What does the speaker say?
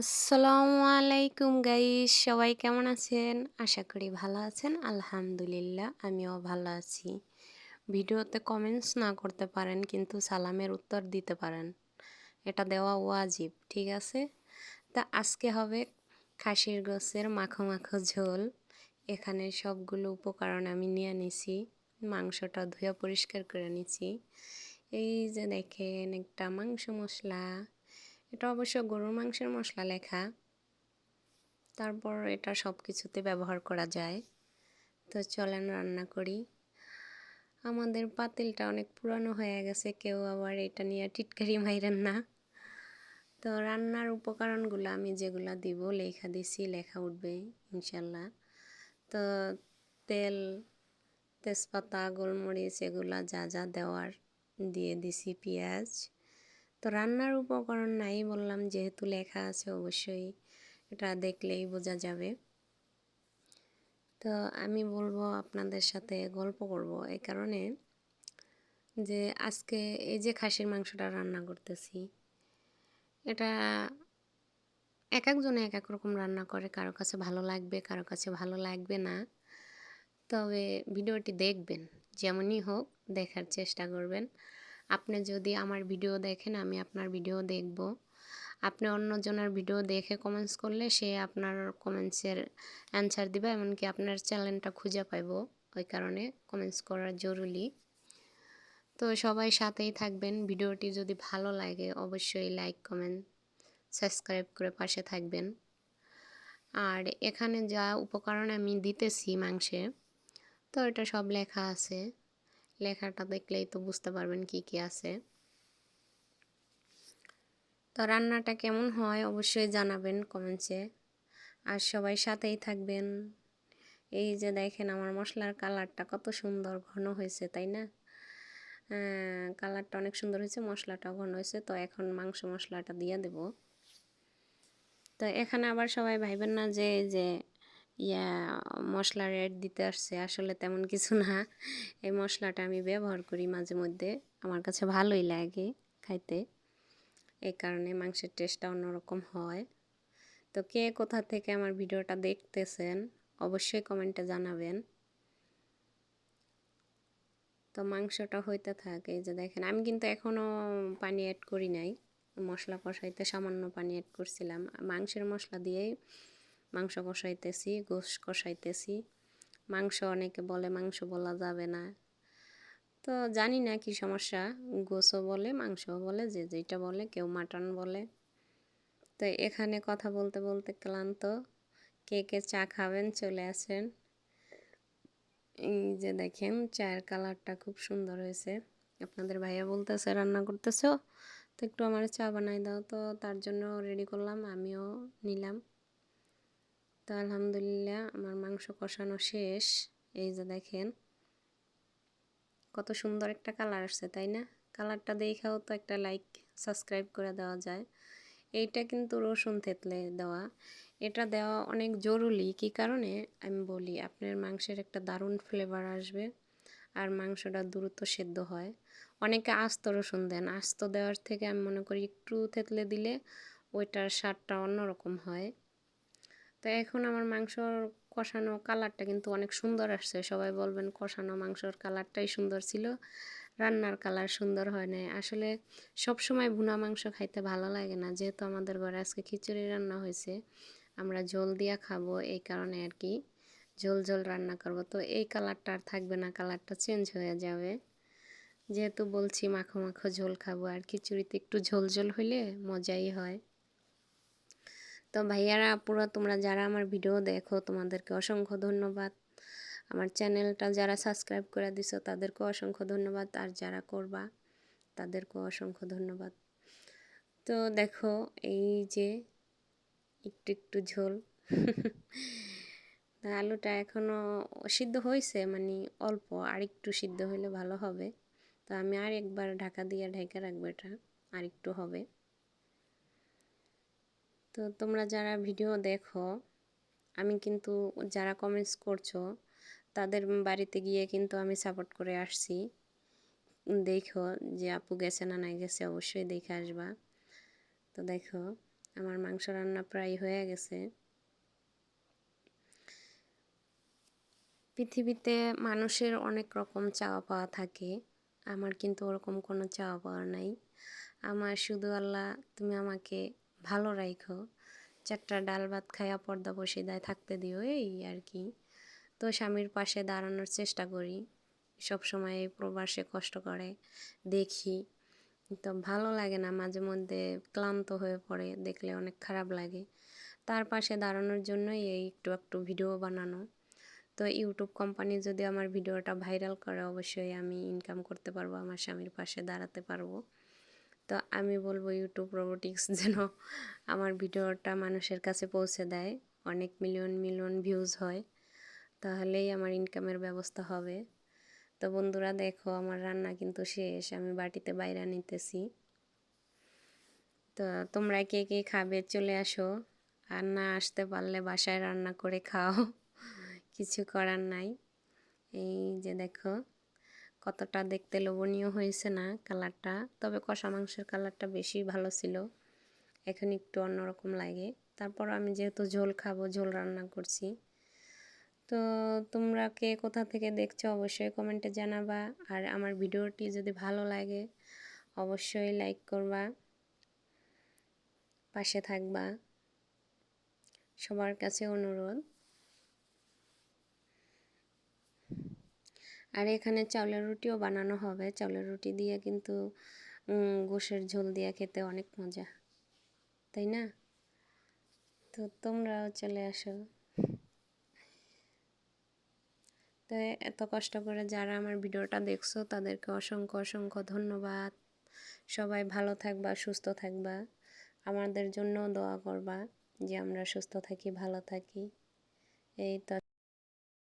আসসালামু আলাইকুম গাইস সবাই কেমন আছেন? আশা করি ভালো আছেন, আলহামদুলিল্লাহ, আমিও ভালো আছি। ভিডিওতে কমেন্টস না করতে পারেন, কিন্তু সালামের উত্তর দিতে পারেন। এটা দেওয়া ওয়াজিব, ঠিক আছে? তা আজকে হবে খাসির গোছের মাখো মাখো ঝোল। এখানে সবগুলো উপকরণ আমি নিয়ে নিছি, মাংসটা ধুয়ে পরিষ্কার করে নিছি। এই যে দেখেন একটা মাংস মশলা এটা অবশ্য গরুর মাংসের মশলা লেখা। তারপর এটা সব কিছুতে ব্যবহার করা যায়। তো চলেন রান্না করি। আমাদের পাতিলটা অনেক পুরানো হয়ে গেছে, কেউ আবার এটা নিয়ে টিটকারি মাইরেন না। তো রান্নার উপকরণগুলো আমি যেগুলো দিব, লেখা দিছি, লেখা উঠবে, ইনশাল্লাহ। তো তেল, তেজপাতা, গোলমরিচ, এগুলা যা যা দেওয়ার, দিয়ে দিছি পেঁয়াজ। তো রান্নার উপকরণ নাই বললাম, যেহেতু লেখা আছে অবশ্যই, এটা দেখলেই বোঝা যাবে। তো আমি বলব আপনাদের সাথে গল্প করব এই কারণে যে আজকে এই যে খাসির মাংসটা রান্না করতেছি, এটা এক একজনে এক এক রকম রান্না করে, কারও কাছে ভালো লাগবে, কারও কাছে ভালো লাগবে না। তবে ভিডিওটি দেখবেন, যেমনই হোক, দেখার চেষ্টা করবেন। আপনি যদি আমার ভিডিও দেখেন, আমি আপনার ভিডিও দেখব। আপনি অন্যজনের ভিডিও দেখে কমেন্টস করলে সে আপনার কমেন্টসের অ্যান্সার দিবে, এমনকি আপনার চ্যানেলটা খুঁজে পাইব। ওই কারণে কমেন্টস করা জরুরি। তো সবাই সাথেই থাকবেন। ভিডিওটি যদি ভালো লাগে, অবশ্যই লাইক কমেন্ট সাবস্ক্রাইব করে পাশে থাকবেন। আর এখানে যা উপকরণ আমি দিতেছি মাংসে, তো এটা সব লেখা আছে। লেখাটা দেখলেই তো বুঝতে পারবেন কি কি আছে। তো রান্নাটা কেমন হয় অবশ্যই জানাবেন কমেন্টসে আর সবাই সাথেই থাকবেন। এই যে দেখেন আমার মশলার কালারটা কত সুন্দর ঘন হয়েছে, তাই না? কালারটা অনেক সুন্দর হয়েছে, মশলাটাও ঘন হয়েছে। তো এখন মাংস মশলাটা দিয়ে দেব। তো এখানে আবার সবাই ভাইবেন না যে যে ইয়া, মশলা রেড দিতে আসছে। আসলে তেমন কিছু না। এই মশলাটা আমি ব্যবহার করি মাঝে মধ্যে। আমার কাছে ভালোই লাগে খাইতে। এই কারণে মাংসের টেস্টটা অন্যরকম হয়। তো কে কোথা থেকে আমার ভিডিওটা দেখতেছেন, অবশ্যই কমেন্টে জানাবেন। তো মাংসটা হইতে থাকে, এই যে দেখেন, আমি কিন্তু এখনও পানি অ্যাড করি নাই। মশলা কষাইতে সামান্য পানি অ্যাড করছিলাম। মাংসের মশলা দিয়েই মাংস কষাইতেছি, গোশ কষাইতেছি। মাংস অনেকে বলে মাংস বলা যাবে না। তো জানি না কি সমস্যা গোসও বলে মাংস বলে, যে যেটা বলে, কেউ মাটন বলে। তো এখানে কথা বলতে বলতে ক্লান্ত, কে কে চা খাবেন চলে আসেন। এই যে দেখেন, চায়ের কালারটা খুব সুন্দর হয়েছে। আপনাদের ভাইয়া বলতেছে, রান্না করতেছো? তো একটু আমার চা বানাই দাও, তো তার জন্য রেডি করলাম, আমিও নিলাম। তো আলহামদুলিল্লাহ আমার মাংস কষানো শেষ। এই যে দেখেন, কত সুন্দর একটা কালার আসছে, তাই না? কালারটা দেখাও তো একটা লাইক সাবস্ক্রাইব করে দেওয়া যায়। এইটা কিন্তু রসুন থেতলে দেওয়া। এটা দেওয়া অনেক জরুরি। কি কারণে? আমি বলি, আপনার মাংসের একটা দারুণ ফ্লেভার আসবে আর মাংসটা দ্রুত সেদ্ধ হয়। অনেকে আস্ত রসুন দেন। আস্ত দেওয়ার থেকে আমি মনে করি একটু থেতলে দিলে ওইটার স্বাদটা অন্যরকম হয়। তো এখন আমার মাংসর কষানো কালারটা কিন্তু অনেক সুন্দর আসছে। সবাই বলবেন কষানো মাংসর কালারটাই সুন্দর ছিল, রান্নার কালার সুন্দর হয় নাই। আসলে সব সময় ভুনা মাংস খাইতে ভালো লাগে না, যেহেতু আমাদের ঘরে আজকে খিচুড়ি রান্না হয়েছে, আমরা ঝোল দিয়া খাব এই কারণে আর কি। ঝোল ঝোল রান্না করব, তো এই কালারটা আর থাকবে না, কালারটা চেঞ্জ হয়ে যাবে। যেহেতু বলছি মাখো মাখো ঝোল খাব, আর খিচুড়িতে একটু ঝোল ঝোল হইলে মজাই হয়। তো ভাইয়ারা, আপুরা, তোমরা যারা আমার ভিডিও দেখো, তোমাদেরকে অসংখ্য ধন্যবাদ। আমার চ্যানেলটা যারা সাবস্ক্রাইব করে দিছো তাদেরকেও অসংখ্য ধন্যবাদ। আর যারা করবা, তাদেরকেও অসংখ্য ধন্যবাদ। তো দেখো, এই যে একটু একটু ঝোল। আলুটা এখনও সিদ্ধ হয়েছে মানে অল্প, আর একটু সিদ্ধ হলে ভালো হবে। তো আমি আর একবার ঢাকা দিয়ে ঢেকে রাখব এটা, আর একটু হবে। তো তোমরা যারা ভিডিও দেখো, আমি কিন্তু যারা কমেন্টস করছ, তাদের বাড়িতে গিয়ে কিন্তু আমি সাপোর্ট করে আসছি। দেখো যে আপু গেছে না নাই গেছে, অবশ্যই দেখে আসবা। তো দেখো, আমার মাংস রান্না প্রায় হয়ে গেছে। পৃথিবীতে মানুষের অনেক রকম চাওয়া পাওয়া থাকে, আমার কিন্তু ওরকম কোনো চাওয়া পাওয়া নাই। আমার শুধু আল্লাহ, তুমি আমাকে ভালো রাইখো। চারটা ডাল ভাত খাইয়া পর্দা দেয় থাকতে দিও এই আর কি। তো স্বামীর পাশে দাঁড়ানোর চেষ্টা করি। সব সময় প্রবাসে কষ্ট করে, দেখি। তো ভালো লাগে না, মাঝে মধ্যে ক্লান্ত হয়ে পড়ে, দেখলে অনেক খারাপ লাগে। তার পাশে দাঁড়ানোর জন্যই এই একটু একটু ভিডিও বানানো। তো ইউটিউব কোম্পানি যদি আমার ভিডিওটা ভাইরাল করে, অবশ্যই আমি ইনকাম করতে পারব, আমার স্বামীর পাশে দাঁড়াতে পারব। তো আমি বলব ইউটিউব রোবোটিক্স যেন আমার ভিডিওটা মানুষের কাছে পৌঁছে দেয়। অনেক মিলিয়ন মিলিয়ন ভিউজ হয়। তাহলেই আমার ইনকামের ব্যবস্থা হবে। তো বন্ধুরা, দেখো আমার রান্না কিন্তু শেষ। আমি বাটিতে বাইরে নিতেছি। তো তোমরা কে কে খাবে চলে আসো। আর না আসতে পারলে বাসায় রান্না করে খাও। কিছু করার নাই। এই যে দেখো। কতটা দেখতে লোভনীয় হয়েছে না কালারটা, তবে কষা মাংসের কালারটা বেশি ভালো ছিল। এখন একটু অন্যরকম লাগে। তারপর আমি যেহেতু ঝোল খাব, ঝোল রান্না করছি। তো তোমরা কে কোথা থেকে দেখছ অবশ্যই কমেন্টে জানাবা। আর আমার ভিডিওটি যদি ভালো লাগে, অবশ্যই লাইক করবা, পাশে থাকবা। সবার কাছে অনুরোধ। আর এখানে চাউলের রুটিও বানানো হবে। চাউলের রুটি দিয়ে কিন্তু গোশের ঝোল দিয়ে খেতে অনেক মজা। তাই না? তো তোমরাও চলে আসো। তো এত কষ্ট করে যারা আমার ভিডিওটা দেখছ, তাদেরকে অসংখ্য অসংখ্য ধন্যবাদ। সবাই ভালো থাকবা, সুস্থ থাকবা। আমাদের জন্য দোয়া করবা যে আমরা সুস্থ থাকি, ভালো থাকি। এই তো।